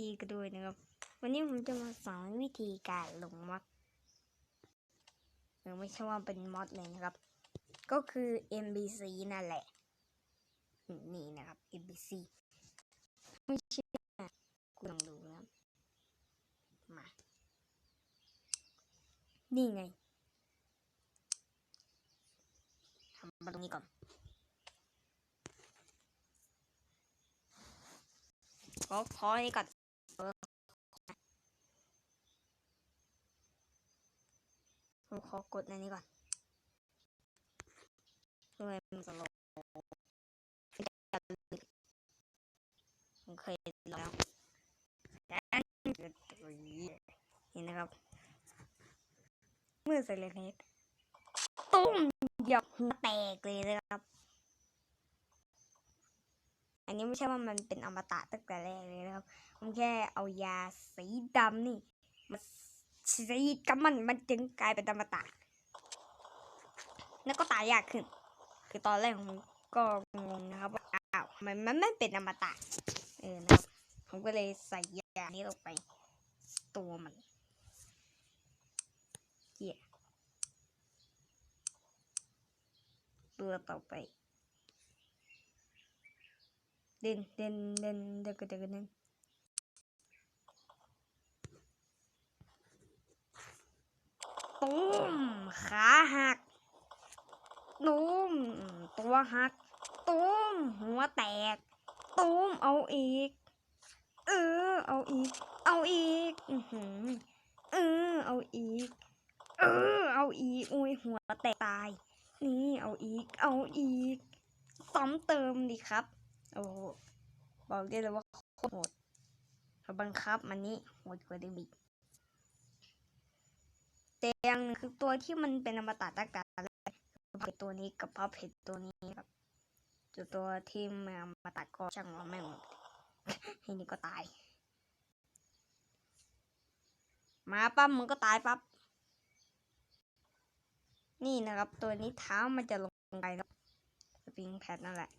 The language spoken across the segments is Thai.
ดีกันด้วยนะครับ วันนี้ผมจะมาสอนวิธีการลงมอดหรือไม่ใช่ว่าเป็นมอดเลยนะครับ ก็คือ MBC นั่นแหละ นี่นะครับ MBC ไม่เชื่อคุณลองดูนะครับมา นี่ไงทำมาตรงนี้ก่อนขอขอให้ก่อน ผมขอกดในนี้ก่อนเพื่อให้มันสโลว์ผมเคยลองแล้วนี่นะครับ เมื่อใส่เล็กๆตุ้มหยอกแตกเลยนะครับ นนี้ไม่ใช่ว่ามันเป็นอมตะตั้งแต่แรกเลยนะครับ ผมแค่เอายาสีดำนี่มาสีกับมันมันจึงกลายเป็นอมตะ แล้วก็ตายยากขึ้น คือตอนแรกผมก็งงนะครับว่าอ้าวทำไมมันไม่เป็นอมตะเออนะครับ ผมก็เลยใส่ยานี้ลงไป ตัวมันเกี่ยตัวต่อไป เดินเดินเดินเดินเดินเดินเดินตุ้มขาหักตุ้มตัวหักตุ้มหัวแตกตุ้มเอาอีก เออ เอาอีก เอาอีกอือหือเออเอาอีก เออ เอาอีกอุ้ยหัวแตกตาย นี่เอาอีก เอาอีกซ้ำเติมดิครับ โอ้โหบอกได้เลยว่าโคตรโหดพอบังคับมันนี้โหดกว่าเดิมอีกแต่อยังหนึงคือตัวที่มันเป็นอมตะตั้งแต่แรกคือพับเพจตัวนี้กับพับเพจตัวนี้ครับส่วนตัวที่มันอมตะก็ช่างว่าแม่หมดทีนี้ก็ตายมาปั๊บมึงก็ตายปั๊บนี่นะครับ ตัวนี้เท้ามันจะลงไปแล้วสปริงแพดนั่นแหละ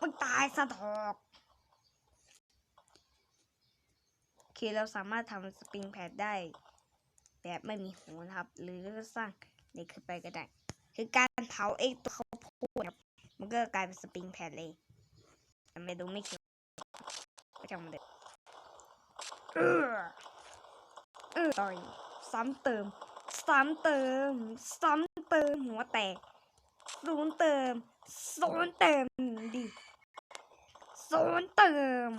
มึงตายสะทอกโอเคเราสามารถทำสปริงแพดได้ แบบไม่มีหูนะครับ หรือสร้างเด็กขึ้นไปก็ได้ คือการเผาเอกตัวเขาพูดครับมันก็กลายเป็นสปริงแพดเลยแต่ไม่ดูไม่เกี่ยวก็จำมันเด็กเออเออต่อยซ้ำเติม ซ้ำเติม ซ้ำเติมหัวแตกศูนย์เติมศูนย์เติมดิ ศูนย์เติม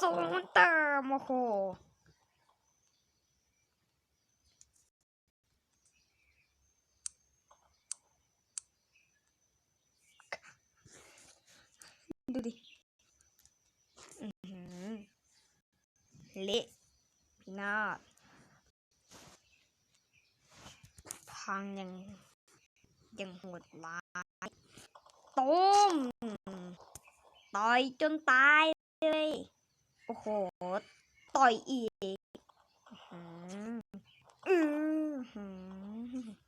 ศูนย์เติมโอ้โหดูดิอื้อหือเละพินาศพังยังยังโหดร้ายต้ม ต่อยจนตายเลย โอ้โห ต่อยอีกอื้อหืออือหือ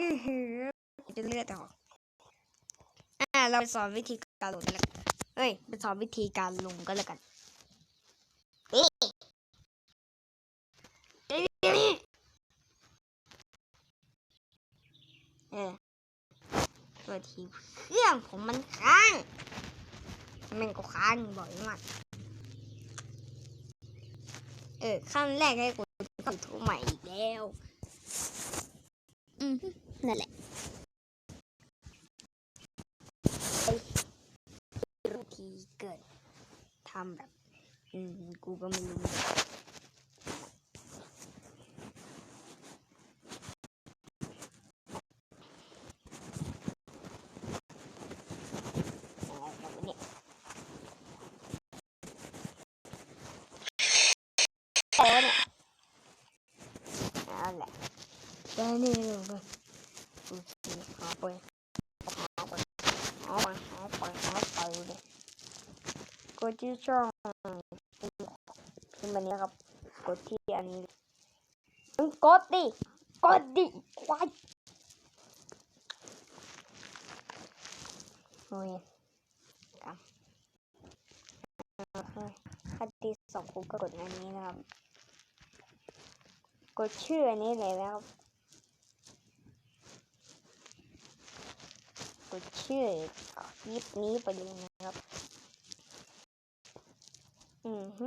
อื้อหือจะเลือดออกอ่าเราไปสอนวิธีการลงกันแล้วเอ้ยไปสอนวิธีการลงก็แล้วกันเอ๊ะเอ๊ะเออ ตัวทีเครื่องผมมันค้าง มันก็ค้างบ่อยมาก เออขั้นแรกให้กูทำทุกใหม่อีกแล้ว อืมนั่นแหละวิธีเกิดทำแบบ อืม กูก็ไม่รู้แบบนี้ โอ้วเนี่ยนั่นแหละแค่นี้เลยโอเคหาไปหาไปหาไปหาไปหาไปเลยกดที่ช่องพิมพ์อันนี้ครับกดที่อันนี้กดดิกดดิควายโอ้ยครับขั้นที่สองคุณก็กดอันนี้นะครับ กดชื่ออันนี้เลยนะครับกดชื่อคลิปนี้ไปเลยนะครับ อือฮึ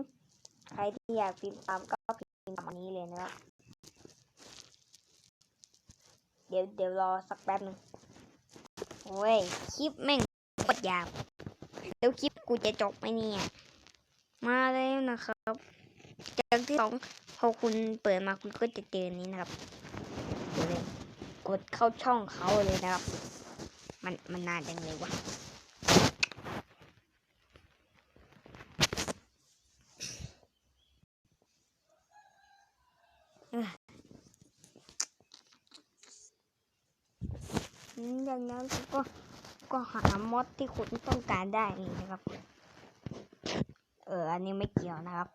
ใครที่อยากพิมพ์ตามก็พิมพ์ตามอันนี้เลยนะครับ เดี๋ยวเดี๋ยวรอสักแป๊บนึงโอ้ย คลิปแม่งกดยาว แล้วคลิปกูจะจบไหมเนี่ย มาแล้วนะครับ จากที่สองพอคุณเปิดมาคุณก็จะเจอนี้นะครับกดเข้าช่องเขาเลยนะครับ มันมันนานจังเลยวะอย่างนั้นก็ก็หามอดที่คุณต้องการได้นี่นะครับ เออ อันนี้ไม่เกี่ยวนะครับ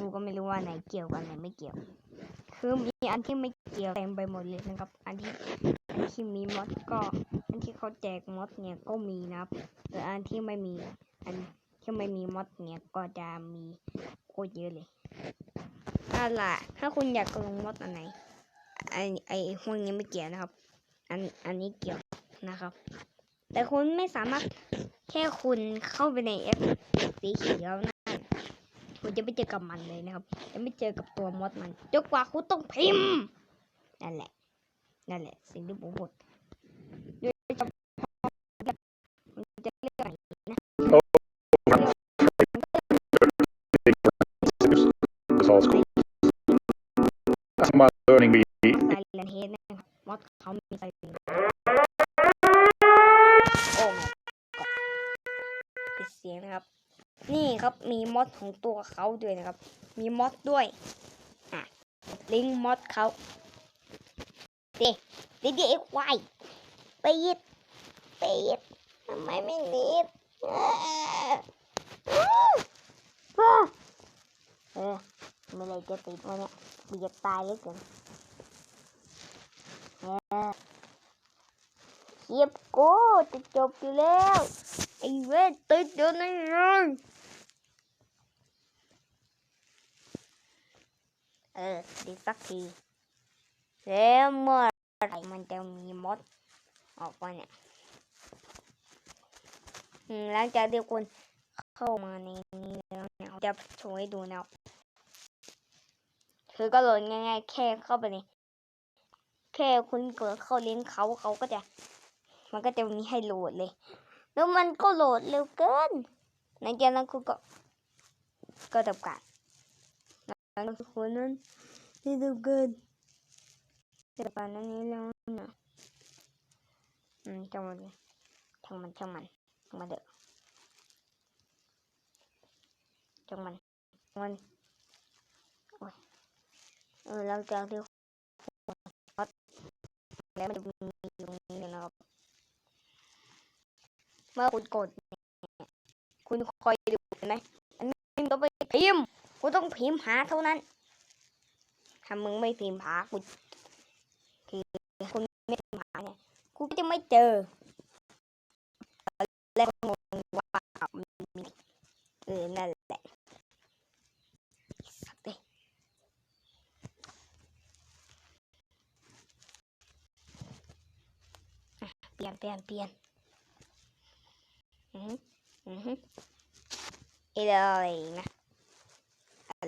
กูก็ไม่รู้ว่าไหนเกี่ยวกันไหนไม่เกี่ยว คือมีอันที่ไม่เกี่ยวเต็มไปหมดเลยนะครับ อันที่อันที่มีมอดก็ อันที่เขาแจกมอดเนี่ยก็มีนะครับแต่อันที่ไม่มี อันที่ไม่มีมอดเนี่ยก็จะมีโคตรเยอะเลยเอาล่ะถ้าคุณอยากลงมอดอันไหนไอไอพวกนี้ไม่เกี่ยวนะครับ อันอันนี้เกี่ยวนะครับ แต่คุณไม่สามารถแค่คุณเข้าไปในแอปสีเขียวนั่น คุณจะไม่เจอกับมันเลยนะครับ จะไม่เจอกับตัวมดมันจนกว่าคุณต้องพิมพ์นั่นแหละ นั่นแหละ สิ่งที่ผมพูดโดยเฉพาะมันจะเลือกไหน อดของตัวเขาด้วยนะครับ มีมอดด้วย อะ ลิงมอดเขาเด็เด็กเอ็กไวปีดปีดทำไมไม่นิดเออไม่เลยจะติดวะเนี่ยกูจะตายเหลยเกินเออเทียบกูจะจบอยู่แล้วไอ้เวทติดอยู่ในรัง ออดีสักทีแล้วเมื่อไหรมันจะมีมดออกมาเนี่ยหลังจากที่คุณเข้ามาในนี้แล้วเนี่ยจะโชว์ให้ดูนะคือก็โหลดง่ายๆ แค่เข้าไปนี่แค่คุณเกิดเข้าลิงก์เขาเขาก็จะ มันก็จะมีให้โหลดเลย แล้วมันก็โหลดเร็วเกินหลังจากนั้นคุณก็ก็ทำการ หลังจากนั้นคุณนั้นนี่เร็วเกินแต่ป่านนั้นนี้แล้วนะอืมช่างมัน กูต้องพิมพ์หาเท่านั้น ถ้ามึงไม่พิมพ์หากูคือคุณไม่พิมพ์หาเนี่ย กูก็จะไม่เจอ แล้วก็งงว่าเออนั่นแหละเปลี่ยนเปลี่ยนเปลี่ยนอืออือหือเอยอะไรอีกนะ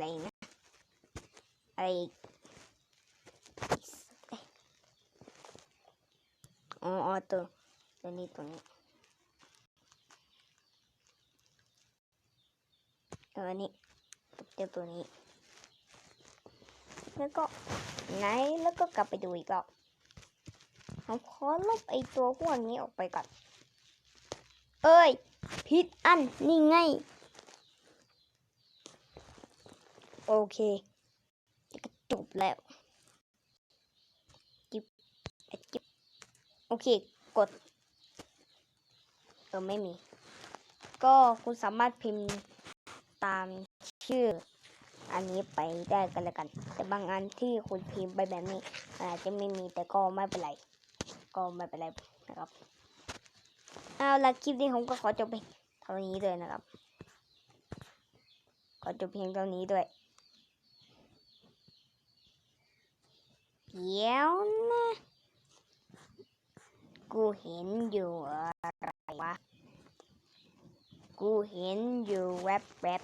อะไรนะอะไรอ๋อตัวตัวนี้ตัวนี้ตัวนี้กับเจ้าตัวนี้ แล้วก็ไหนแล้วก็กลับไปดูอีกรอบผมขอลบไอตัวพวกนี้ออกไปก่อน เอ้ยผิดอัน นี่ไง โอเคก็จบแล้วจิบจิบโอเค กด เออไม่มี ก็คุณสามารถพิมพ์ตามชื่อ อันนี้ไปได้กันแล้วกัน แต่บางอันที่คุณพิมพ์ไปแบบนี้อาจจะไม่มีแต่ก็ไม่เป็นไร ก็ไม่เป็นไรนะครับอเอาละคลิปนี้ผมก็ขอจบเพียงเท่านี้เลยนะครับขอจบเพียงเท่านี้ด้วย เดี๋ยวนะ กูเห็นอยู่อะไรวะ กูเห็นอยู่แวบแวบ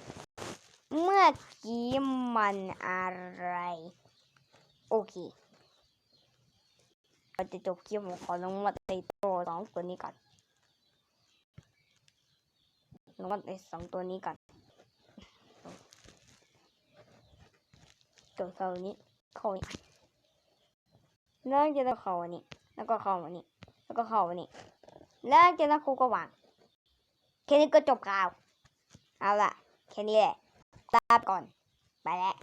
ๆเมื่อกี้มันอะไร โอเคเราจะจบคลิปผมขอลงมาในตัวสองตัวนี้ก่อนลงมาในสองตัวนี้ก่อนตัวเท่านี้เข้าอีก แล้วจะต้องเข้าอันนี้ แล้วก็เข้าอันนี้ แล้วก็เข้าอันนี้ แล้วจะต้องครูก็วางแค่นี้ก็จบข่าว เอาล่ะ แค่นี้แหละลาก่อน ไปแล้ว